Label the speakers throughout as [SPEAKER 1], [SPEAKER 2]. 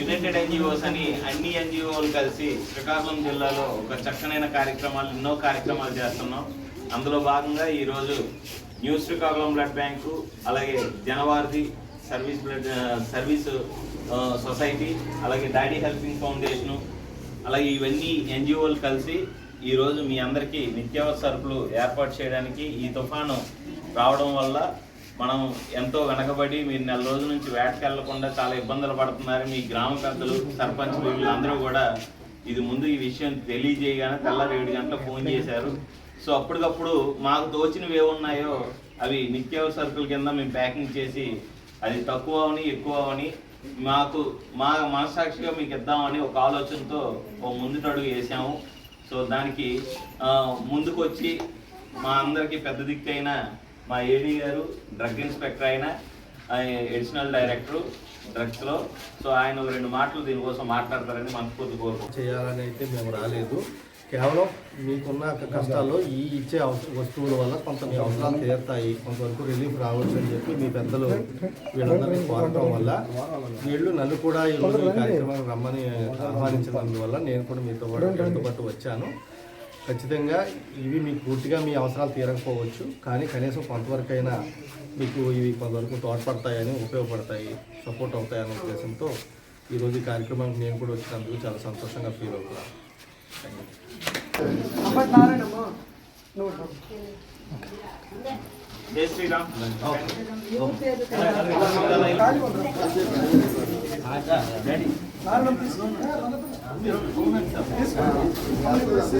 [SPEAKER 1] United NGOs అని అన్ని ఎన్జిఓలు కలిసి శ్రీకాకుళం జిల్లాలో ఒక చక్కనైన కార్యక్రమాలు ఎన్నో కార్యక్రమాలు చేస్తున్నాం. అందులో భాగంగా ఈరోజు న్యూ శ్రీకాకుళం బ్లడ్ బ్యాంకు అలాగే Janavaradhi service blood service society అలాగే డాడీ హెల్పింగ్ ఫౌండేషను అలాగే ఇవన్నీ ఎన్జిఓలు కలిసి ఈరోజు మీ అందరికీ నిత్యావసర సరుకులు ఏర్పాటు చేయడానికి ఈ తుఫాను రావడం వల్ల మనం ఎంతో వెనకబడి మీరు నెల రోజుల నుంచి వేటకి వెళ్ళకుండా చాలా ఇబ్బందులు పడుతున్నారు. మీ గ్రామ పెద్దలు సర్పంచ్ వీళ్ళందరూ కూడా ఇది ముందు ఈ విషయం తెలియజేయగానే తెల్లారి ఏడు గంటల ఫోన్ చేశారు. సో అప్పటికప్పుడు మాకు తోచినవి ఏమున్నాయో అవి నిత్యావసర సరుకుల కింద మేము ప్యాకింగ్ చేసి అది తక్కువ అవని ఎక్కువ అవని మాకు మా మనసాక్షిగా మీకు ఇద్దామని ఒక ఆలోచనతో ఓ ముందుటడుగు వేసాము. సో దానికి ముందుకొచ్చి ముందుకు వచ్చి మా అందరికీ పెద్ద దిక్కైన మా ఏడీ గారు డ్రగ్ ఇన్స్పెక్టర్ అయిన ఎడిషనల్ డైరెక్టర్ డ్రగ్స్లో సో ఆయన రెండు మాటలు దీనికోసం మాట్లాడతారని మనస్ఫూర్తి కోరుకుంటాం
[SPEAKER 2] చేయాలని అయితే మేము రాలేదు. కేవలం మీకున్న కష్టాల్లో ఈ ఇచ్చే వస్తువుల వల్ల కొంత మీ అవసరాలు తీరుతాయి. కొంతవరకు రిలీఫ్ రావచ్చు అని చెప్పి మీ పెద్దలు వీళ్ళందరినీ కోరటం వల్ల వీళ్ళు నన్ను కూడా ఈ ఈ కార్యక్రమానికి రమ్మని ఆహ్వానించినందువల్ల నేను కూడా మీతో పాటు మీతో వచ్చాను. ఖచ్చితంగా ఇవి మీకు పూర్తిగా మీ అవసరాలు తీరకపోవచ్చు కానీ కనీసం కొంతవరకైనా మీకు ఇవి కొంతవరకు తోడ్పడతాయని ఉపయోగపడతాయి సపోర్ట్ అవుతాయనే ఉద్దేశంతో ఈరోజు ఈ కార్యక్రమానికి నేను కూడా వచ్చినందుకు చాలా సంతోషంగా ఫీల్ అవుతున్నాను.
[SPEAKER 1] జై శ్రీరామ్. ఫాస్ట్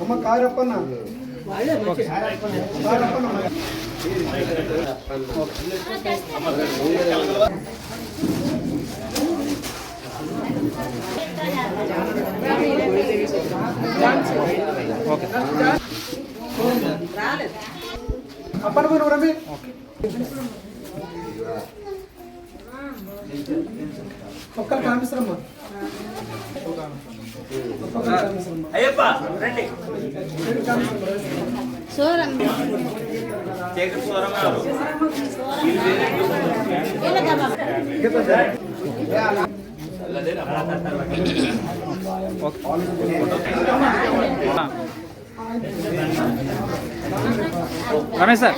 [SPEAKER 3] అమ్మ కారప్పన్న కారప్పన్న అప్పన్న పోయిన రమి ఒక్కరు కామిస్తారమ్మా ఒక్కరు కామిస్తారమ్మా
[SPEAKER 1] అయ్యప్ప రండి.
[SPEAKER 4] సూరం
[SPEAKER 1] చీకటి
[SPEAKER 5] రమేష్ సార్.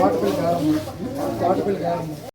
[SPEAKER 3] వాటర్ బిల్ పెట్టండి
[SPEAKER 1] వాటర్ బిల్
[SPEAKER 3] అమ్మా కారమ్మ